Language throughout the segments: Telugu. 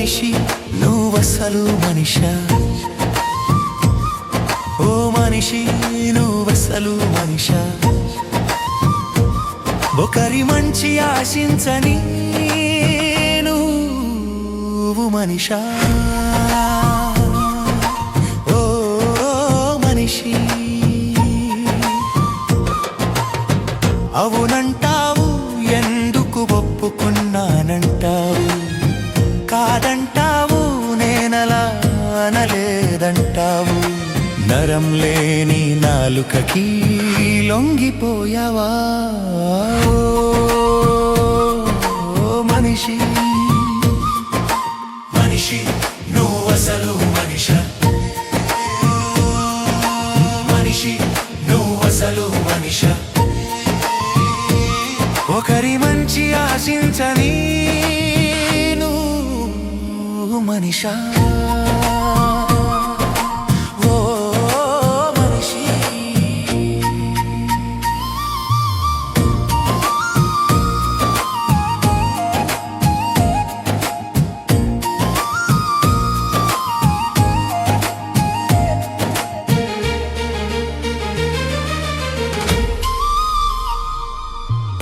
నువ్వసలు మనిషా? ఓ మనిషి నువ్వసలు మనిషా? ఒకరి మంచి ఆశించని నువ్వు మనిషా? ఓ మనిషి అవునంటావు నరం లేని నాలుకకి లొంగిపోయావా? ఓ మనిషి. మనిషి నువ్వు అసలు మనిష? మనిషి నువ్వు అసలు మనిష? ఒకరి మంచి ఆశించని నువ్వు మనిషా?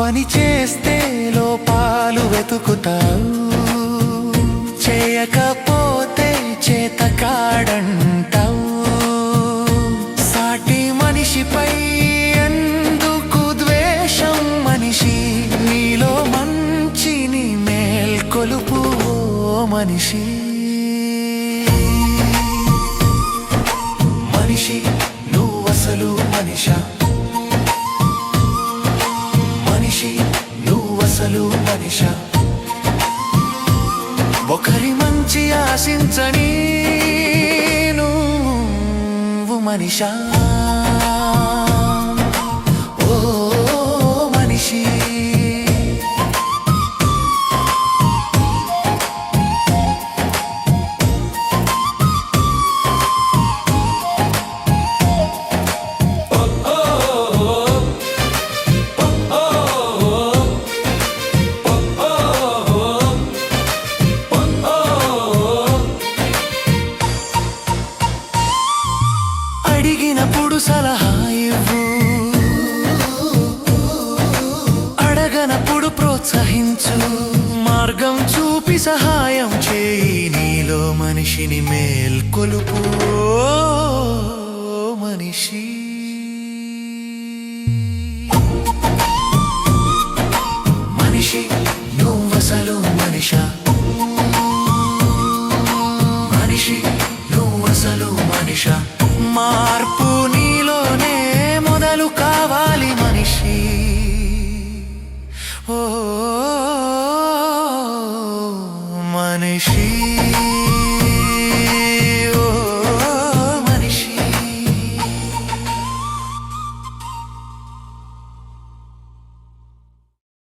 పని చేస్తే లోపాలు వెతుకుతావు. చేయకపోతే చేత కాడంటావు. సాటి మనిషిపై ఎందుకు ద్వేషం? మనిషి నీలో మంచిని మేల్కొలుపు మనిషి. మనిషి నువ్వసలు మనిషా మనిషి? మంచి నువ్వు మనిషా. అడిగినప్పుడు సలహా ఇవ్వు. అడగనప్పుడు ప్రోత్సహించు. మార్గం చూపి సహాయం చేయి. నీలో మనిషిని మేల్కొలుపు. మనిషి. మనిషి నువ్వసలు మనిష? మనిషి నువ్వసలు మనిష? మార్పు నీలోనే మొదలు కావాలి మనిషి. ఓ మనిషి.